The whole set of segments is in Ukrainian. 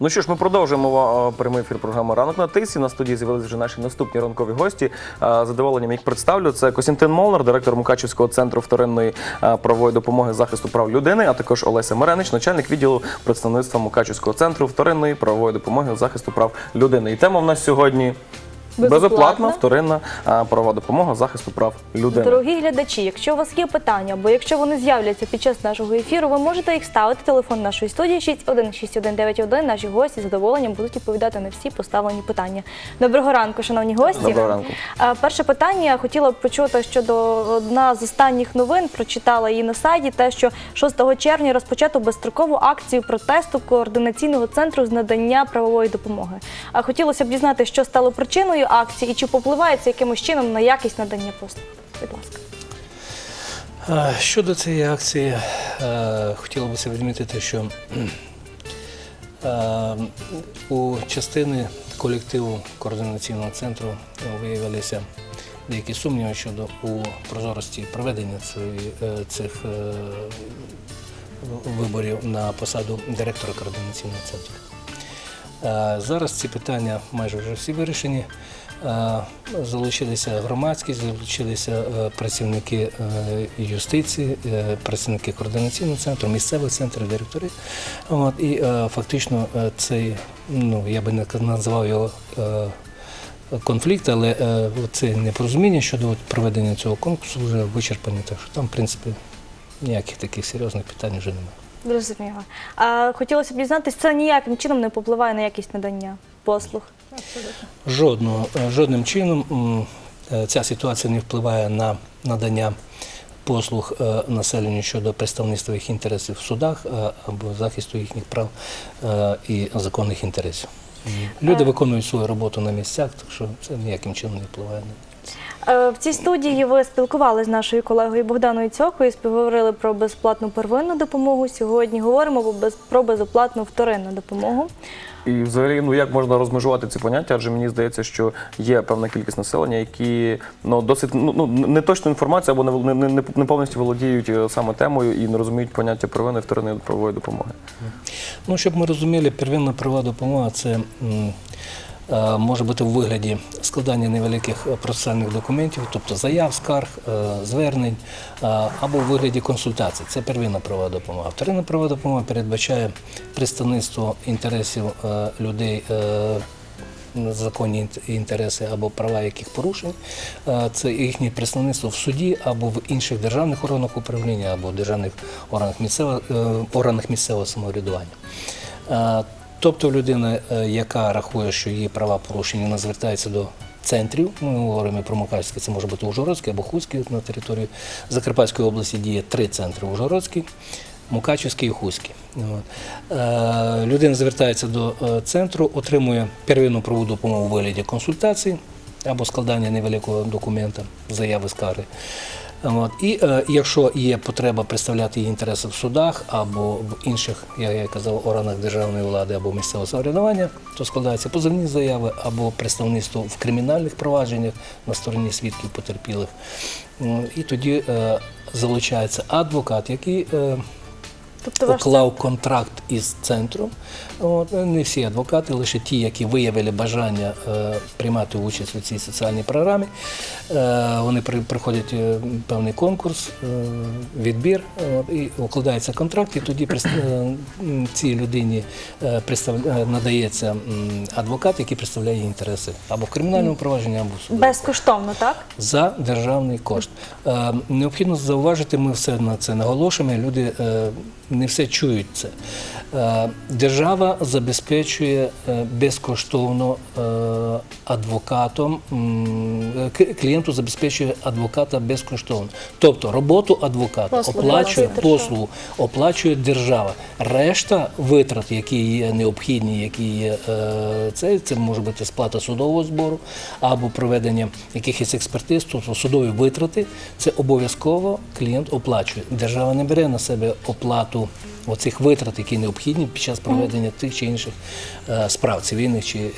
Ну що ж, ми продовжуємо прямий ефір програми Ранок на тисі. На студії з'явилися вже наші наступні ранкові гості. Задоволенням їх представлю. Це Костянтин Молнар, директор Мукачівського центру вторинної правової допомоги захисту прав людини, а також Олеся Меренич, начальник відділу представництва Мукачівського центру вторинної правової допомоги захисту прав людини. І тема в нас сьогодні Безоплатна. безоплатна вторинна е, правова допомога захисту прав людини. Дорогі глядачі, якщо у вас є питання, або якщо вони з'являться під час нашого ефіру, ви можете їх ставити. Телефон нашої студії 616191. Наші гості з задоволенням будуть відповідати на всі поставлені питання. Доброго ранку, шановні гості. Доброго ранку. А, Перше питання хотіла б почути щодо одна з останніх новин. Прочитала її на сайті. Те, що 6 червня розпочато безстрокову акцію протесту координаційного центру з надання правової допомоги. А хотілося б дізнати, що стало причиною акції і чи попливає це якимось чином на якість надання послуг. Будь ласка. Щодо цієї акції, е, хотілося б відмітити, що е, у частини колективу координаційного центру виявилися деякі сумніви щодо у прозорості проведення е, цих виборів на посаду директора координаційного центру. Зараз ці питання майже вже всі вирішені. Залучилися громадськість, залучилися е, працівники е, юстиції, е, працівники координаційного центру, місцевих центрів, директори. От, і фактично цей, ну я би не називав його конфлікт, але це непорозуміння щодо проведення цього конкурсу вже вичерпані. Так що там, в принципі, ніяких таких серйозних питань вже немає. Зрозуміло. А хотілося б дізнатися, це ніяким чином не попливає на якість надання послуг. Жодного, е, жодним чином е, ця ситуація не впливає на надання послуг е, населенню щодо представництва їх інтересів в судах або захисту їхніх прав і законних інтересів. Люди виконують свою роботу на місцях, так що це ніяким чином не впливає на Е, В цій студії ви спілкувалися з нашою колегою Богданою Цьокою, співговорили про безплатну первинну допомогу. Сьогодні говоримо про без- безоплатну вторинну допомогу. І взагалі, ну як можна розмежувати ці поняття? Адже мені здається, що є певна кількість населення, які ну досить ну, ну не точну інформацію або не, не, не, не повністю володіють е, саме темою і не розуміють поняття первинної вторинної правової допомоги. Ну, щоб ми розуміли, первинна правова допомога це е, може бути в вигляді складання невеликих е, процесуальних документів, тобто заяв, скарг, е, звернень, е, або в вигляді консультацій. Це первинна правова допомога. Вторинна правова допомога передбачає представництво інтересів е, людей. е, Законні інтереси або права яких порушень, Е, це їхнє представництво в суді або в інших державних органах управління, або в державних органах місцевого, е, органах місцевого самоврядування. Тобто людина, е, яка рахує, що її права порушені, вона звертається до центрів. Ми говоримо про Мукачівське, це може бути Ужгородський або Хуський на території Закарпатської області діє три центри Ужгородський. Мукачівський і Хуський. Е, людина звертається до е, центру, отримує первинну правову допомогу у вигляді консультацій або складання невеликого документа, заяви скарги. От. І е, якщо є потреба представляти її інтереси в судах або в інших, як я казав, органах державної влади або місцевого самоврядування, то складаються позовні заяви або представництво в кримінальних провадженнях на стороні свідків потерпілих. І тоді е, залучається адвокат, який е, Тобто ваш контракт із центром. От, е, не всі адвокати, лише ті, які виявили бажання е, приймати участь у цій соціальній програмі. Е, вони при, проходять е, певний конкурс, е, відбір, от, і укладається контракт, і тоді прис- е, цій людині е, представ- е, надається м, адвокат, який представляє її інтереси або в кримінальному провадженні, або в суді безкоштовно, так? за державний кошт. Е, Необхідно зауважити, ми все на це наголошуємо. Люди е, не все чують це. Е, Держава забезпечує е, безкоштовно е, адвокатом, клієнту забезпечує адвоката безкоштовно. Тобто роботу адвоката Послуги оплачує послугу, оплачує держава. Решта витрат, які є необхідні, які є це, це може бути сплата судового збору або проведення якихось експертиз, тобто судові витрати, це обов'язково клієнт оплачує. Держава не бере на себе оплату оцих витрат, які необхідні під час проведення тих чи інших е, справ цивільних чи е,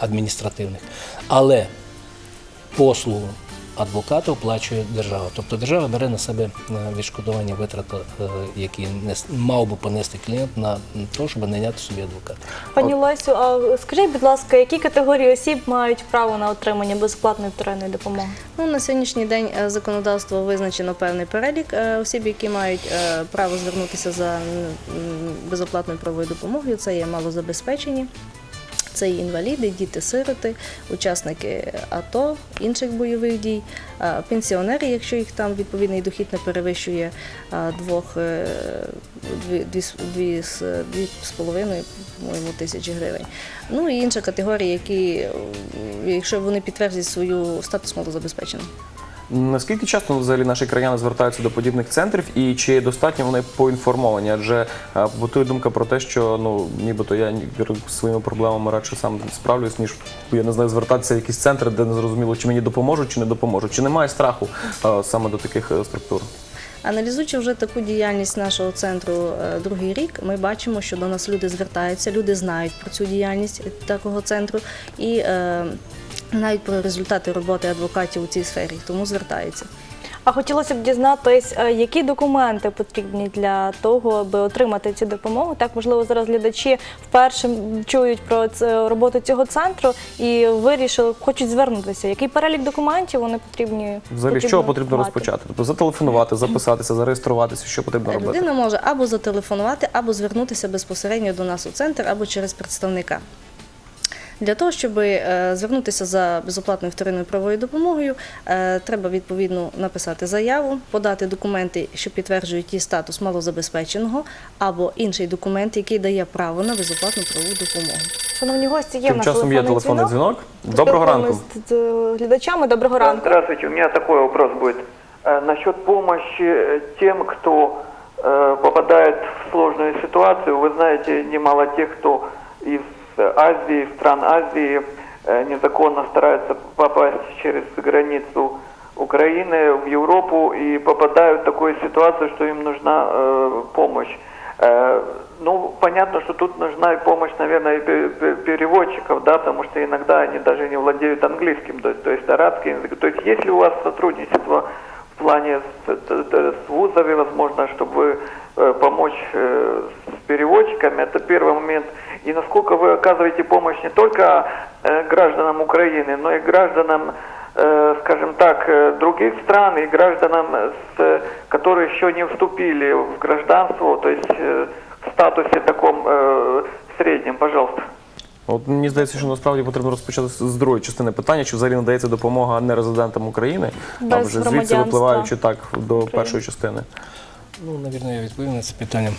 адміністративних. Але послугу адвоката оплачує держава. Тобто держава бере на себе е, відшкодування витрат, е, які мав би понести клієнт на те, щоб найняти собі адвоката. Пані Лесю, а скажіть, будь ласка, які категорії осіб мають право на отримання безоплатної вторинної допомоги? Ну, на сьогоднішній день е, законодавство визначено певний перелік осіб, які мають право звернутися за безоплатною правовою допомогою. Це є малозабезпечені. Це і інваліди, діти-сироти, учасники АТО, інших бойових дій, е, пенсіонери, якщо їх там відповідний дохід не перевищує е, двох е, дві, з- половиною по-моєму, тисячі гривень. Ну і інша категорія, які, якщо вони підтвердять свою статус малозабезпеченого. Наскільки часто взагалі наші краяни звертаються до подібних центрів, і чи достатньо вони поінформовані? Адже е, бутує думка про те, що ну нібито я своїми проблемами радше сам справлюсь, ніж я не знаю, звертатися в якісь центри, де не зрозуміло, чи мені допоможуть, чи не допоможуть. Чи немає страху е, саме до таких е, структур? Аналізуючи вже таку діяльність нашого центру другий рік, ми бачимо, що до нас люди звертаються, люди знають про цю діяльність такого центру і е, навіть про результати роботи адвокатів у цій сфері, тому звертаються. А хотілося б дізнатись, е, які документи потрібні для того, аби отримати цю допомогу. Так, можливо, зараз глядачі вперше чують про роботу цього центру і вирішили, хочуть звернутися. Який перелік документів вони потрібні? Взагалі, з чого потрібно мати? розпочати? Тобто зателефонувати, записатися, зареєструватися, що потрібно робити? Людина може або зателефонувати, або звернутися безпосередньо до нас у центр, або через представника. Для того, щоб е, звернутися за безоплатною вторинною правовою допомогою, е, треба відповідно написати заяву, подати документи, що підтверджують її статус малозабезпеченого, або інший документ, який дає право на безоплатну правову допомогу. Шановні гості, є в Тим нас часом є телефонний дзвінок. Доброго ранку. Поспілкуємось з глядачами. Доброго ранку. Здравствуйте, у меня такой вопрос будет. Э, Насчет помощи э, тем, кто э, попадает в сложную ситуацию. Вы знаете, немало тех, кто из э, Азии, стран Азии э, незаконно стараются попасть через границу Украины в Европу и попадают в такую ситуацию, что им нужна э, помощь. Э, Ну, понятно, что тут нужна и помощь, наверное, переводчиков, да, потому что иногда они даже не владеют английским, то, то есть арабским языком. То есть есть ли у вас сотрудничество в плане с, с вузами, возможно, чтобы помочь с переводчиками? Это первый момент. И насколько вы оказываете помощь не только э, гражданам Украины, но и гражданам э, скажем так, э, других стран и гражданам, э, с, э, которые еще не вступили в гражданство, то есть э, в статусе таком э, среднем, пожалуйста. От мені здається, що насправді потрібно розпочати з з другої частини питання, чи взагалі надається допомога нерезидентам України, а Без вже звідси громадянства випливаючи так до першої частини. Ну, навірно, я відповім на це питання.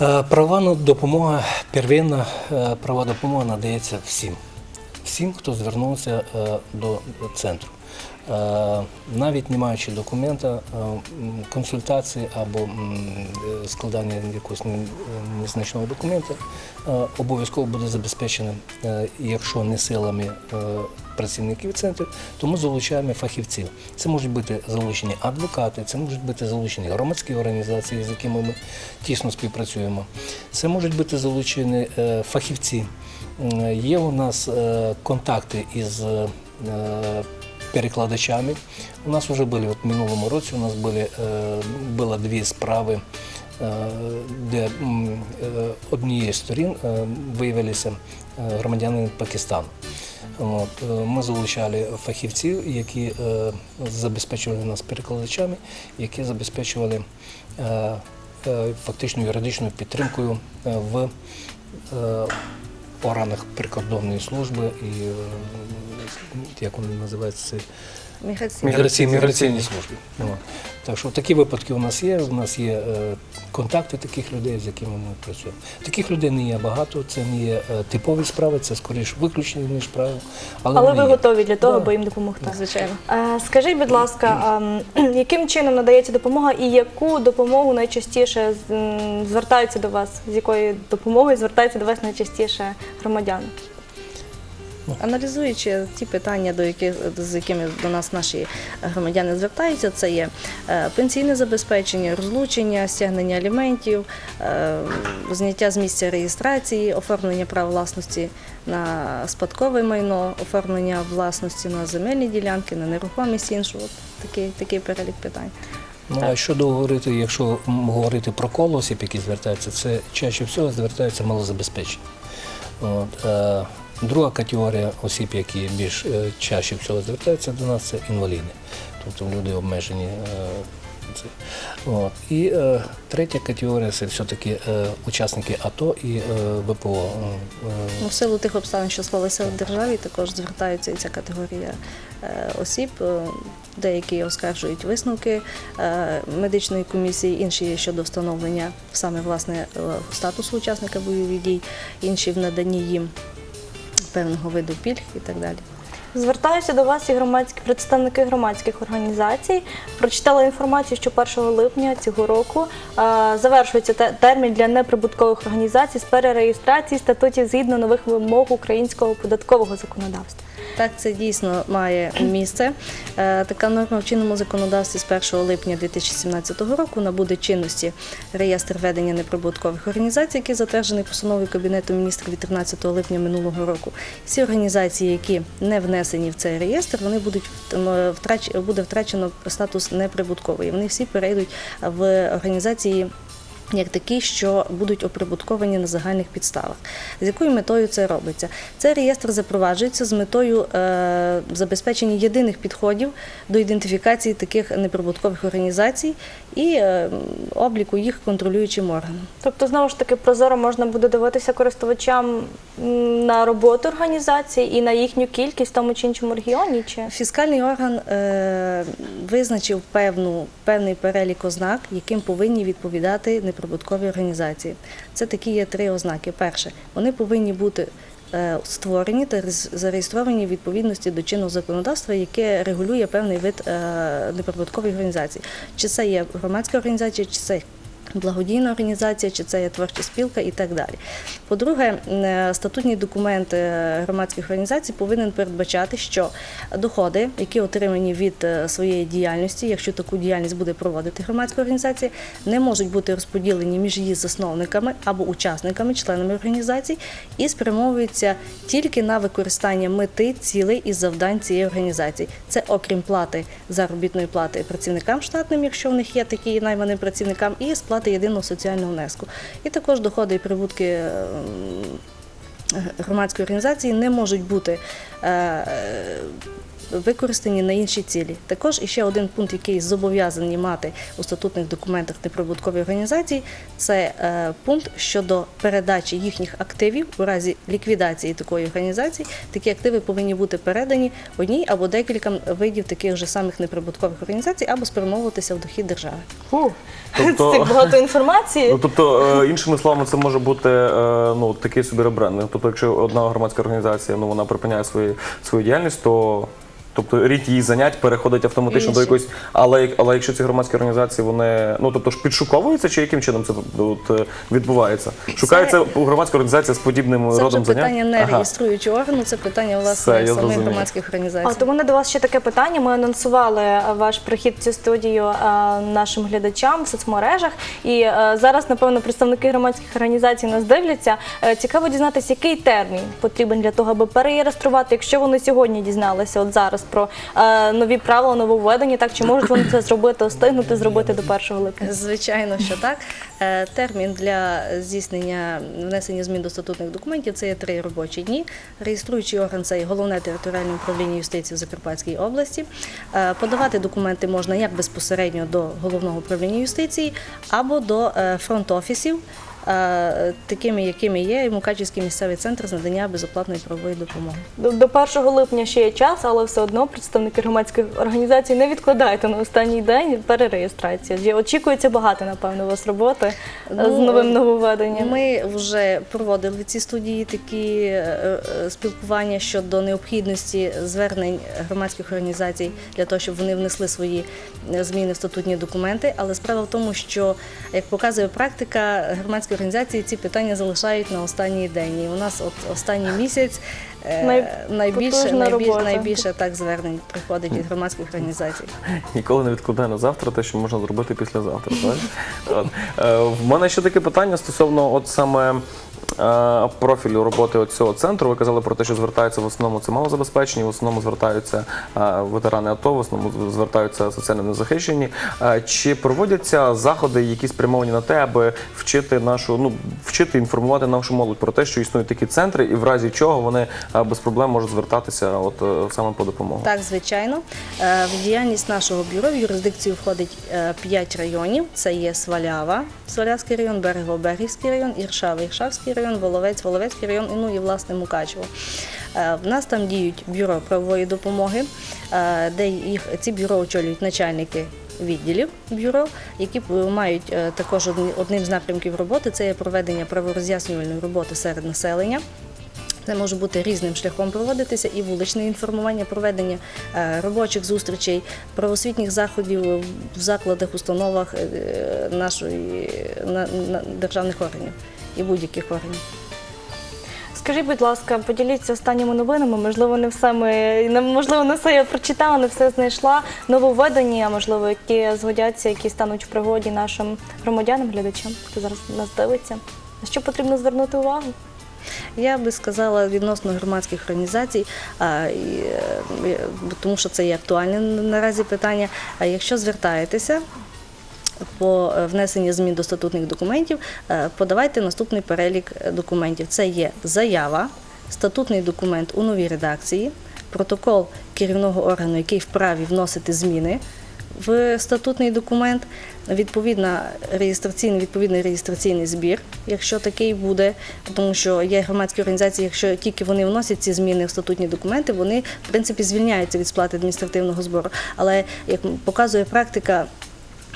Е, Права допомога, первинна е, права допомога надається всім. Всім, хто звернувся е, до центру. Е, Навіть не маючи документа, е, консультації або е, складання якогось незначного документа обов'язково буде забезпечено, якщо не силами працівників центру, тому залучаємо фахівців. Це можуть бути залучені адвокати, це можуть бути залучені громадські організації, з якими ми тісно співпрацюємо. Це можуть бути залучені фахівці. Є у нас контакти із перекладачами. У нас вже були от минулому році. У нас були, е, було дві справи, е, де е, однієї з сторін виявилися громадяни Пакистану. От, ми залучали фахівців, які забезпечували нас перекладачами, які забезпечували фактично юридичною підтримкою в органах прикордонної служби і як вони називаються це Міграційні. міграційні, міграційні служби. О. Так що такі випадки у нас є. У нас є е, контакти таких людей, з якими ми працюємо. Таких людей не є багато, це не є е, типові справи, це скоріше виключення, ніж правило. Але, Але вони ви є. готові для того, Да. аби їм допомогти. Звичайно. Е, Скажіть, будь ласка, ем, яким чином надається допомога і яку допомогу найчастіше з- м, звертаються до вас? З якою допомогою звертаються до вас найчастіше громадяни? Аналізуючи ті питання, до яких з якими до нас наші громадяни звертаються, це є е, пенсійне забезпечення, розлучення, стягнення аліментів, е, зняття з місця реєстрації, оформлення прав власності на спадкове майно, оформлення власності на земельні ділянки, на нерухомість іншу. От такий, такий перелік питань. Ну, а щодо говорити, якщо говорити про коло осіб, які звертаються, це чаще всього звертаються малозабезпечені. От, е, друга категорія осіб, які більш е, чаще всього звертаються до нас, це інваліди, тобто люди обмежені. Е. От. І е, третя категорія це все-таки е, учасники АТО і е, ВПО. Е, Ну, в силу тих обставин, що склалися в державі, також звертаються і ця категорія е, осіб. Деякі оскаржують висновки е, медичної комісії, інші щодо встановлення саме власне статусу учасника бойових дій, інші в наданні їм певного виду пільг і так далі. Звертаюся до вас і громадські представники громадських організацій. Прочитала інформацію, що 1 липня цього року е, завершується те- термін для неприбуткових організацій з перереєстрації статутів згідно нових вимог українського податкового законодавства. Так, це дійсно має місце. Е, Така норма в чинному законодавстві з 1 липня 2017 року набуде чинності реєстр ведення неприбуткових організацій, який затверджений постановою Кабінету міністрів від 13 липня минулого року. Всі організації, які не внесені в цей реєстр, вони будуть втрач... буде втрачено статус неприбуткової. Вони всі перейдуть в організації. Як такі, що будуть оприбутковані на загальних підставах. З якою метою це робиться? Цей реєстр запроваджується з метою е, забезпечення єдиних підходів до ідентифікації таких неприбуткових організацій і е, обліку їх контролюючим органам. Тобто, знову ж таки, прозоро можна буде дивитися користувачам на роботу організації і на їхню кількість в тому чи іншому регіоні. Чи Фіскальний орган е, визначив певну, певний перелік ознак, яким повинні відповідати неприбуткові організації. Це такі є три ознаки. Перше, вони повинні бути е, створені та зареєстровані в відповідності до чинного законодавства, яке регулює певний вид е, неприбуткових організацій. Чи це є громадська організація, чи це благодійна організація, чи це є творча спілка і так далі. По-друге, е, статутні документи громадських організацій повинен передбачати, що доходи, які отримані від е, своєї діяльності, якщо таку діяльність буде проводити громадська організація, не можуть бути розподілені між її засновниками або учасниками, членами організацій, і спрямовуються тільки на використання мети, цілей і завдань цієї організації. Це окрім плати заробітної плати працівникам штатним, якщо в них є такі найманим працівникам, і сплати єдиного соціального внеску. І також доходи і прибутки. е, громадської організації не можуть бути е, використані на інші цілі. Також іще один пункт, який зобов'язані мати у статутних документах неприбуткові організації, це е, пункт щодо передачі їхніх активів у разі ліквідації такої організації. Такі активи повинні бути передані одній або декільком видів таких же самих неприбуткових організацій або спрямовуватися в дохід держави. Тобто- це багато інформації. Ну, тобто, е, іншими словами, це може бути е, ну, такий собі ребрендинг. Тобто, якщо одна громадська організація ну, вона припиняє свою, свою діяльність, то тобто, рід її занять переходить автоматично до якоїсь. Але, але якщо ці громадські організації вони ну тобто ж підшуковуються, чи яким чином це от, е, відбувається? Шукається громадська організація з подібним Це вже родом занять? питання не Ага. реєструючого органу, це питання власне самих зрозумів. громадських організацій. А то мене до вас ще таке питання. Ми анонсували е, ваш прихід в цю студію е, нашим глядачам в соцмережах. І е, зараз, напевно, представники громадських організацій нас дивляться. Е, Цікаво дізнатися, який термін потрібен для того, аби перереєструвати, якщо вони сьогодні дізналися, от зараз про е, нові правила, нововведення, так чи можуть вони це зробити, встигнути зробити до 1 липня? Звичайно, що так. Е, Термін для здійснення внесення змін до статутних документів це є три робочі дні. Реєструючий орган це головне територіальне управління юстиції в Закарпатській області. Е, Подавати документи можна як безпосередньо до головного управління юстиції або до е, фронт-офісів. Е, Такими, якими є і Мукачівський місцевий центр з надання безоплатної правової допомоги. До, до 1 липня ще є час, але все одно представники громадських організацій не відкладайте на останній день перереєстрацію. Очікується багато, напевно, у вас роботи е, з Ну, новим нововведенням. Ми вже проводили в цій студії такі е, е, спілкування щодо необхідності звернень громадських організацій для того, щоб вони внесли свої е, зміни в статутні документи. Але справа в тому, що як показує практика, громадські громадські організації ці питання залишають на останній день. І у нас от останній місяць е, Най- найбільше, найбільше, найбільше так звернень приходить від громадських організацій. Ніколи не відкладаю на завтра те, що можна зробити післязавтра. Так? От. Е, В мене ще таке питання стосовно от саме. Е, Профілю роботи цього центру ви казали про те, що звертаються в основному це малозабезпечені, в основному звертаються е, ветерани АТО, в основному звертаються соціально незахищені. Е, Чи проводяться заходи, які спрямовані на те, аби вчити нашу ну вчити інформувати нашу молодь про те, що існують такі центри, і в разі чого вони без проблем можуть звертатися, от саме по допомогу? Так, звичайно. В діяльність нашого бюро в юрисдикцію входить 5 районів. Це є Свалява, Свалявський район, Берегово-Берегівський район, Іршава, Іршавський район, Воловець, Воловецький район, ну і власне Мукачево. Е, В нас там діють бюро правової допомоги, е, де їх ці бюро очолюють начальники. Відділів бюро, які мають е, також одним з напрямків роботи, це є проведення правороз'яснювальної роботи серед населення. Це може бути різним шляхом проводитися і вуличне інформування, проведення робочих зустрічей, правосвітніх заходів в закладах, установах нашої на, на- державних органів і будь-яких органів. Скажіть, будь ласка, поділіться останніми новинами. Можливо, не все ми можливо, не все я прочитала, не все знайшла. Нововведення, можливо, які згодяться, які стануть в пригоді нашим громадянам, глядачам, хто зараз нас дивиться. На що потрібно звернути увагу? Я би сказала відносно громадських організацій, е, тому що це є актуальне наразі питання. А якщо звертаєтеся по е, внесенні змін до статутних документів, е, подавайте наступний перелік е, документів. Це є заява, статутний документ у новій редакції, протокол керівного органу, який вправі вносити зміни в статутний документ, відповідна реєстраційний, відповідний реєстраційний збір, якщо такий буде, тому що є громадські організації, якщо тільки вони вносять ці зміни в статутні документи, вони в принципі звільняються від сплати адміністративного збору. Але як показує практика.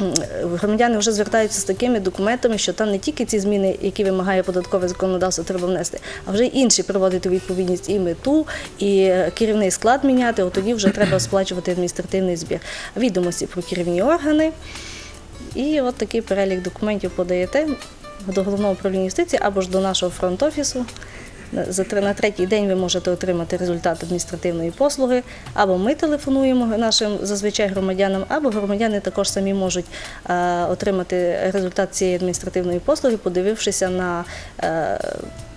М, Громадяни вже звертаються з такими документами, що там не тільки ці зміни, які вимагає податкове законодавство, треба внести, а вже інші приводити відповідність і мету, і е, керівний склад міняти. От тоді вже треба сплачувати адміністративний збір. Відомості про керівні органи. І от такий перелік документів подаєте до головного управління юстиції або ж до нашого фронт-офісу. На третій день ви можете отримати результат адміністративної послуги. Або ми телефонуємо нашим зазвичай громадянам, або громадяни також самі можуть е, отримати результат цієї адміністративної послуги, подивившися на е,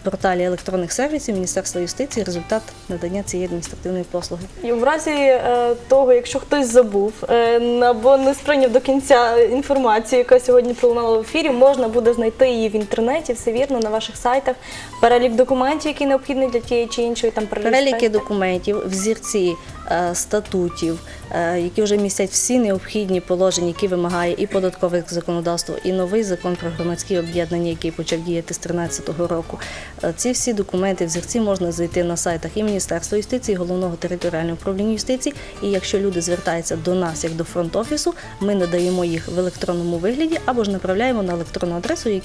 порталі електронних сервісів Міністерства юстиції результат надання цієї адміністративної послуги. І в разі е, того, якщо хтось забув е, або не сприйняв до кінця інформацію, яка сьогодні пролунала в ефірі, можна буде знайти її в інтернеті, все вірно, на ваших сайтах. Перелік документів, які необхідні для тієї чи іншої там Переліки документів, взірці статутів, е, які вже містять всі необхідні положення, які вимагає і податкове законодавство, і новий закон про громадські об'єднання, який почав діяти з 2013 року. Е, Ці всі документи, взірці можна знайти на сайтах і Міністерства юстиції, і головного територіального управління юстиції. І якщо люди звертаються до нас як до фронт-офісу, ми надаємо їх в електронному вигляді або ж направляємо на електронну адресу,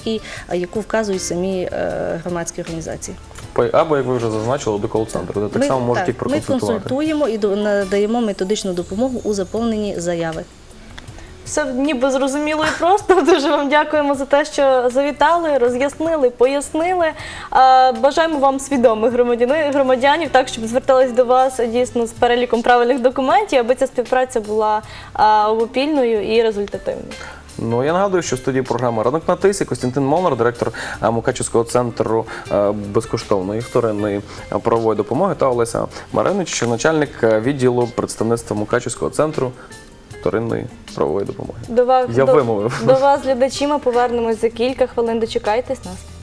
яку вказують самі е, громадські організації. Або, як ви вже зазначили, до кол-центру, де так само можуть їх ми проконсультувати. консультуємо і до- надаємо методичну допомогу у заповненні заяви. Все ніби зрозуміло і просто. Дуже вам дякуємо за те, що завітали, роз'яснили, пояснили. Бажаємо вам свідомих громадянів, так щоб звертались до вас дійсно з переліком правильних документів, аби ця співпраця була обопільною і результативною. Ну я нагадую, що в студії програми Ранок на тисі Костянтин Молнар, директор е, Мукачівського центру е, безкоштовної вторинної правової допомоги, та Олеся Маринич, начальник е, відділу представництва Мукачівського центру вторинної правової допомоги. До вас Я до, вимовив. до вас, глядачі, ми повернемось за кілька хвилин. Дочекайтесь нас.